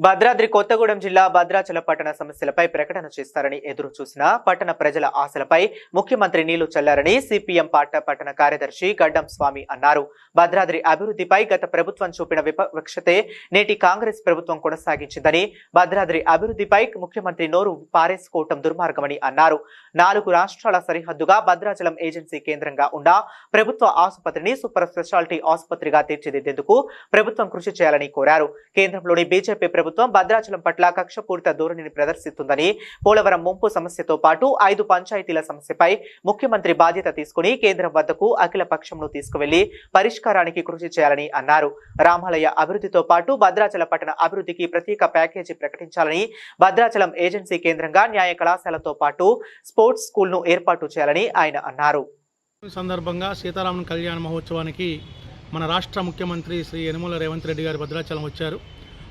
భద్రాద్రి కొత్తగూడెం జిల్లా భద్రాచల పట్టణ సమస్యలపై ప్రకటన చేస్తారని ఎదురు చూసిన పట్టణ ప్రజల ఆశలపై ముఖ్యమంత్రి నీళ్ళు చల్లారని సిపిఎం పాట పట్టణ కార్యదర్శి గడ్డం స్వామి అన్నారు. భద్రాద్రి అభివృద్ధిపై గత ప్రభుత్వం చూపిన విపక్షతే నేటి కాంగ్రెస్ ప్రభుత్వం కొనసాగించిందని భద్రాద్రి అభివృద్ధిపై ముఖ్యమంత్రి నోరు పారేసుకోవటం దుర్మార్గమని అన్నారు. నాలుగు రాష్ట్రాల సరిహద్దుగా భద్రాచలం ఏజెన్సీ కేంద్రంగా ఉన్న ప్రభుత్వ ఆసుపత్రిని సూపర్ స్పెషాలిటీ ఆసుపత్రిగా తీర్చిదిద్దేందుకు ప్రభుత్వం కృషి చేయాలని కోరారు. కేంద్రంలోని బీజేపీ ప్రభుత్వం భద్రాచలం పట్ల కక్షపూరిత ధోరణిని ప్రదర్శిస్తుందని పోలవరం ముంపు సమస్యతో పాటు ఐదు పంచాయతీల సమస్యపై ముఖ్యమంత్రి బాధ్యత తీసుకుని కేంద్రం వద్దకు అఖిల పక్షంలో తీసుకువెళ్ళి పరిష్కారానికి కృషి చేయాలని అన్నారు. రామాలయ అభివృద్ధితో పాటు భద్రాచల పట్టణ అభివృద్ధికి ప్రత్యేక ప్యాకేజీ ప్రకటించాలని భద్రాచలం ఏజెన్సీ కేంద్రంగా న్యాయ కళాశాలతో పాటు స్పోర్ట్స్ స్కూల్ను ఏర్పాటు చేయాలని ఆయన అన్నారు. ఈ సందర్భంగా సీతారామన్ కళ్యాణ మహోత్సవానికి మన రాష్ట్ర ముఖ్యమంత్రి శ్రీ యనమల రేవంత్ రెడ్డి గారు భద్రాచలం వచ్చారు.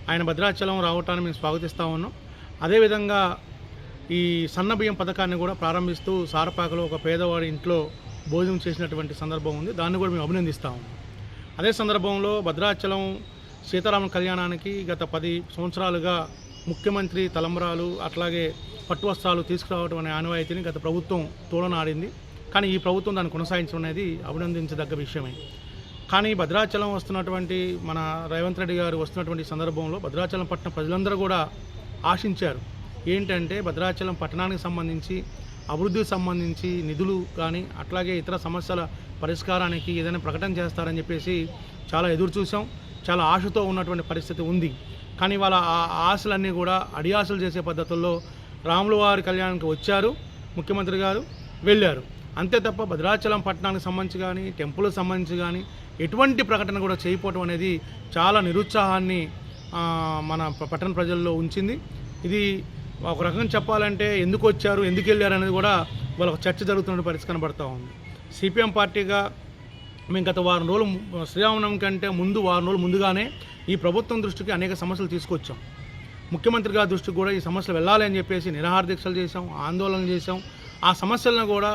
ఆయన భద్రాచలం రావటాన్ని మేము స్వాగతిస్తూ ఉన్నాం. అదేవిధంగా ఈ సన్న బియ్యం పథకాన్ని కూడా ప్రారంభిస్తూ సారపాకలో ఒక పేదవాడి ఇంట్లో భోజనం చేసినటువంటి సందర్భం ఉంది. దాన్ని కూడా మేము అభినందిస్తాము ఉన్నాం. అదే సందర్భంలో భద్రాచలం సీతారామన్ కళ్యాణానికి గత పది సంవత్సరాలుగా ముఖ్యమంత్రి తలంబరాలు అట్లాగే పట్టు వస్త్రాలు తీసుకురావడం అనే ఆనవాయితీని గత ప్రభుత్వం తోడనాడింది. కానీ ఈ ప్రభుత్వం దాన్ని కొనసాగించడం అనేది అభినందించదగ్గ విషయమే. కానీ భద్రాచలం వస్తున్నటువంటి మన రేవంత్ రెడ్డి గారు వస్తున్నటువంటి సందర్భంలో భద్రాచలం పట్టణ ప్రజలందరూ కూడా ఆశించారు. ఏంటంటే భద్రాచలం పట్టణానికి సంబంధించి అభివృద్ధికి సంబంధించి నిధులు కానీ అట్లాగే ఇతర సమస్యల పరిష్కారానికి ఏదైనా ప్రకటన చేస్తారని చెప్పేసి చాలా ఎదురు చూసాం చాలా ఆశతో ఉన్నటువంటి పరిస్థితి ఉంది. కానీ వాళ్ళ ఆ ఆశలన్నీ కూడా అడియాసలు చేసే పద్ధతుల్లో రాములు వారి కళ్యాణానికి వచ్చారు ముఖ్యమంత్రి గారు వెళ్ళారు. అంతే తప్ప భద్రాచలం పట్టణానికి సంబంధించి కానీ టెంపుల్కి సంబంధించి కానీ ఎటువంటి ప్రకటన కూడా చేయకపోవడం అనేది చాలా నిరుత్సాహాన్ని మన పట్టణ ప్రజల్లో ఉంచింది. ఇది ఒక రకంగా చెప్పాలంటే ఎందుకు వచ్చారు ఎందుకు వెళ్ళారు అనేది కూడా వాళ్ళ చర్చ జరుగుతున్న పరిస్థితి కనబడతా ఉంది. సిపిఎం పార్టీగా మేము గత వారం రోజులు ము- శ్రీరామనవమి కంటే ముందు వారం రోజులు ముందుగానే ఈ ప్రభుత్వం దృష్టికి అనేక సమస్యలు తీసుకొచ్చాం. ముఖ్యమంత్రి గారి దృష్టికి కూడా ఈ సమస్యలు వెళ్ళాలి అని చెప్పేసి నిరాహార దీక్షలు చేసాం ఆందోళన చేసాం ఆ సమస్యలను కూడా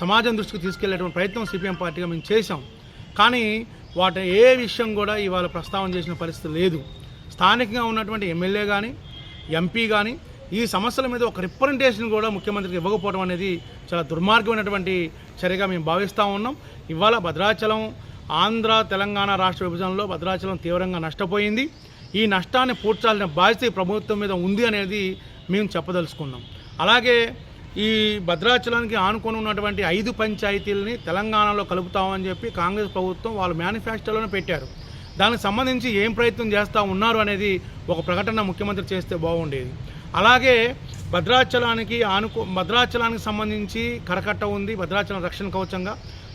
సమాజం దృష్టికి తీసుకెళ్ళేటువంటి ప్రయత్నం సిపిఎం పార్టీగా మేము చేశాం. కానీ వాటి ఏ విషయం కూడా ఇవాళ ప్రస్తావన చేసిన పరిస్థితి లేదు. స్థానికంగా ఉన్నటువంటి ఎమ్మెల్యే కానీ ఎంపీ కానీ ఈ సమస్యల మీద ఒక రిప్రజెంటేషన్ కూడా ముఖ్యమంత్రికి ఇవ్వకపోవడం అనేది చాలా దుర్మార్గమైనటువంటి చర్యగా మేము భావిస్తూ ఉన్నాం. ఇవాళ భద్రాచలం ఆంధ్ర తెలంగాణ రాష్ట్ర విభజనలో భద్రాచలం తీవ్రంగా నష్టపోయింది. ఈ నష్టాన్ని పూడ్చాల్సిన బాధ్యత ప్రభుత్వం మీద ఉంది అనేది మేము చెప్పదలుచుకున్నాం. అలాగే ఈ భద్రాచలానికి ఆనుకొని ఉన్నటువంటి ఐదు పంచాయతీలని తెలంగాణలో కలుపుతామని చెప్పి కాంగ్రెస్ ప్రభుత్వం వాళ్ళు మేనిఫెస్టోలోనే పెట్టారు. దానికి సంబంధించి ఏం ప్రయత్నం చేస్తూ ఉన్నారు అనేది ఒక ప్రకటన ముఖ్యమంత్రి చేస్తే బాగుండేది. అలాగే భద్రాచలానికి ఆనుకో భద్రాచలానికి సంబంధించి కరకట్ట ఉంది భద్రాచలం రక్షణ కవచంగా.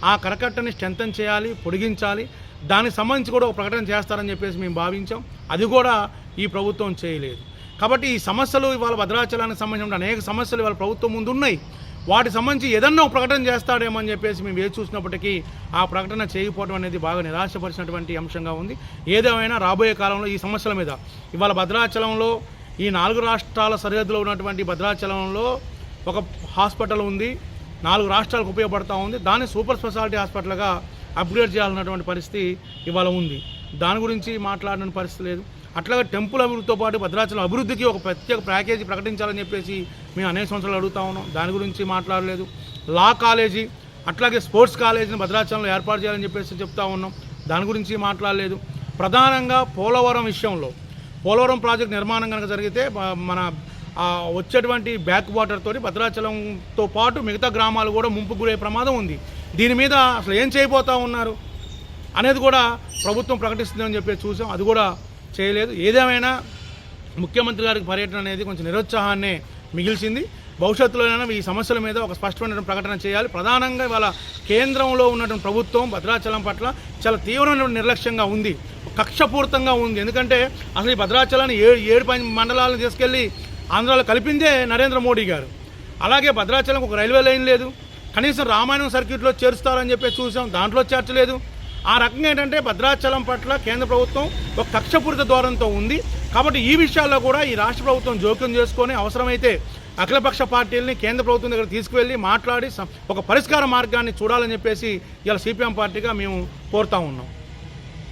ఆ కరకట్టని స్ట్రెంథన్ చేయాలి పొడిగించాలి. దానికి సంబంధించి కూడా ఒక ప్రకటన చేస్తారని చెప్పేసి మేము భావించాం. అది కూడా ఈ ప్రభుత్వం చేయలేదు. కాబట్టి ఈ సమస్యలు ఇవాళ భద్రాచలానికి సంబంధించిన అనేక సమస్యలు ఇవాళ ప్రభుత్వం ముందు ఉన్నాయి వాటికి సంబంధించి ఏదన్నా ఒక ప్రకటన చేస్తాడేమో అని చెప్పేసి మేము వేచి చూసినప్పటికీ ఆ ప్రకటన చేయకపోవడం అనేది బాగా నిరాశపరిచినటువంటి అంశంగా ఉంది. ఏదేమైనా రాబోయే కాలంలో ఈ సమస్యల మీద ఇవాళ భద్రాచలంలో ఈ నాలుగు రాష్ట్రాల సరిహద్దులో ఉన్నటువంటి భద్రాచలంలో ఒక హాస్పిటల్ ఉంది. నాలుగు రాష్ట్రాలకు ఉపయోగపడతా ఉంది. దాన్ని సూపర్ స్పెషాలిటీ హాస్పిటల్గా అప్గ్రేడ్ చేయాలన్నటువంటి పరిస్థితి ఇవాళ ఉంది. దాని గురించి మాట్లాడిన పరిస్థితి లేదు. అట్లాగే టెంపుల్ అభివృద్ధితో పాటు భద్రాచలం అభివృద్ధికి ఒక ప్రత్యేక ప్యాకేజీ ప్రకటించాలని చెప్పేసి మేము అనేక సంవత్సరాలు అడుగుతా ఉన్నాం. దాని గురించి మాట్లాడలేదు. లా కాలేజీ అట్లాగే స్పోర్ట్స్ కాలేజీని భద్రాచలంలో ఏర్పాటు చేయాలని చెప్పేసి చెప్తా ఉన్నాం. దాని గురించి మాట్లాడలేదు. ప్రధానంగా పోలవరం విషయంలో పోలవరం ప్రాజెక్ట్ నిర్మాణం కనుక జరిగితే మన వచ్చేటువంటి బ్యాక్ వాటర్ తోటి భద్రాచలంతో పాటు మిగతా గ్రామాలు కూడా ముంపు గురే ప్రమాదం ఉంది. దీని మీద అసలు ఏం చేయబోతూ ఉన్నారు అనేది కూడా ప్రభుత్వం ప్రకటిస్తుందని చెప్పి చూసాం. అది కూడా చేయలేదు. ఏదేమైనా ముఖ్యమంత్రి గారికి పర్యటన అనేది కొంచెం నిరుత్సాహాన్నే మిగిల్చింది. భవిష్యత్తులోనైనా ఈ సమస్యల మీద ఒక స్పష్టమైన ప్రకటన చేయాలి. ప్రధానంగా ఇవాళ కేంద్రంలో ఉన్నటువంటి ప్రభుత్వం భద్రాచలం పట్ల చాలా తీవ్రమైన నిర్లక్ష్యంగా ఉంది. కక్షపూరితంగా ఉంది. ఎందుకంటే అసలు ఈ భద్రాచలాన్ని ఏడు ఏడు పం- మండలాలను తీసుకెళ్ళి ఆంధ్రాలో కలిపిందే నరేంద్ర మోడీ గారు. అలాగే భద్రాచలం ఒక రైల్వే లైన్ లేదు. కనీసం రామాయణం సర్క్యూట్లో చేరుస్తారని చెప్పి చూసాం. దాంట్లో చేర్చలేదు ఆ రకంగా ఏంటంటే భద్రాచలం పట్ల కేంద్ర ప్రభుత్వం ఒక కక్షపూరిత ధోరణితో ఉంది. కాబట్టి ఈ విషయాల్లో కూడా ఈ రాష్ట్ర ప్రభుత్వం జోక్యం చేసుకొని అవసరమైతే అఖిలపక్ష పార్టీలని కేంద్ర ప్రభుత్వం దగ్గర తీసుకువెళ్ళి మాట్లాడి ఒక పరిష్కార మార్గాన్ని చూడాలని చెప్పేసి ఇలా సిపిఎం పార్టీగా మేము కోరుతా ఉన్నాం.